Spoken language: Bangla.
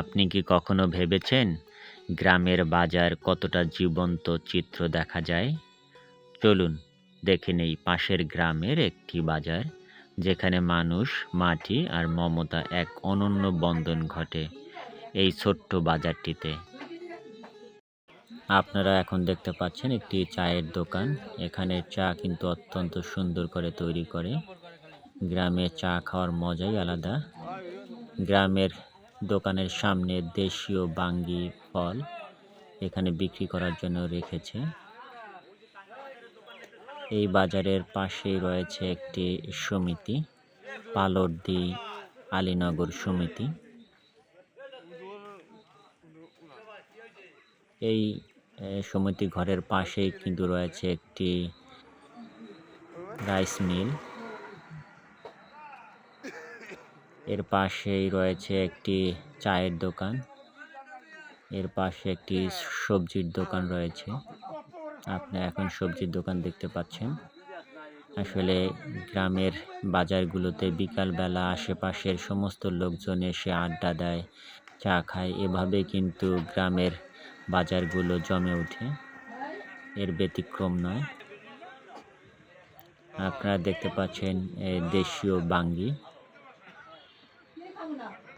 আপনি কি কখনো ভেবেছেন গ্রামের বাজার কতটা জীবন্ত চিত্র দেখা যায়? চলুন দেখে নেই পাশের গ্রামের একটি বাজার, যেখানে মানুষ, মাটি আর মমতা এক অনন্য বন্ধন ঘটে এই ছোট্ট বাজারটিতে। আপনারা এখন দেখতে পাচ্ছেন একটি চায়ের দোকান, এখানে চা কিন্তু অত্যন্ত সুন্দর করে তৈরি করে। গ্রামে চা খাওয়ার মজাই আলাদা। গ্রামের দোকানের সামনে দেশীয় বাঙ্গি ফল এখানে বিক্রি করার জন্য রেখেছে। এই বাজারের পাশেই রয়েছে একটি সমিতি, পালর্দি আলীনগর সমিতি। এই সমিতি ঘরের পাশেই কিন্তু রয়েছে একটি রাইস মিল। এর পাশেই রয়েছে একটি চায়ের দোকান। এর পাশে একটি সবজির দোকান রয়েছে। আপনি এখন সবজির দোকান দেখতে পাচ্ছেন। আসলে গ্রামের বাজারগুলোতে বিকালবেলা আশেপাশের সমস্ত লোকজন এসে আড্ডা দেয়, চা খায়। এভাবে কিন্তু গ্রামের বাজারগুলো জমে ওঠে। এর ব্যতিক্রম নয়। আপনারা দেখতে পাচ্ছেন দেশীয় বাঙ্গি। না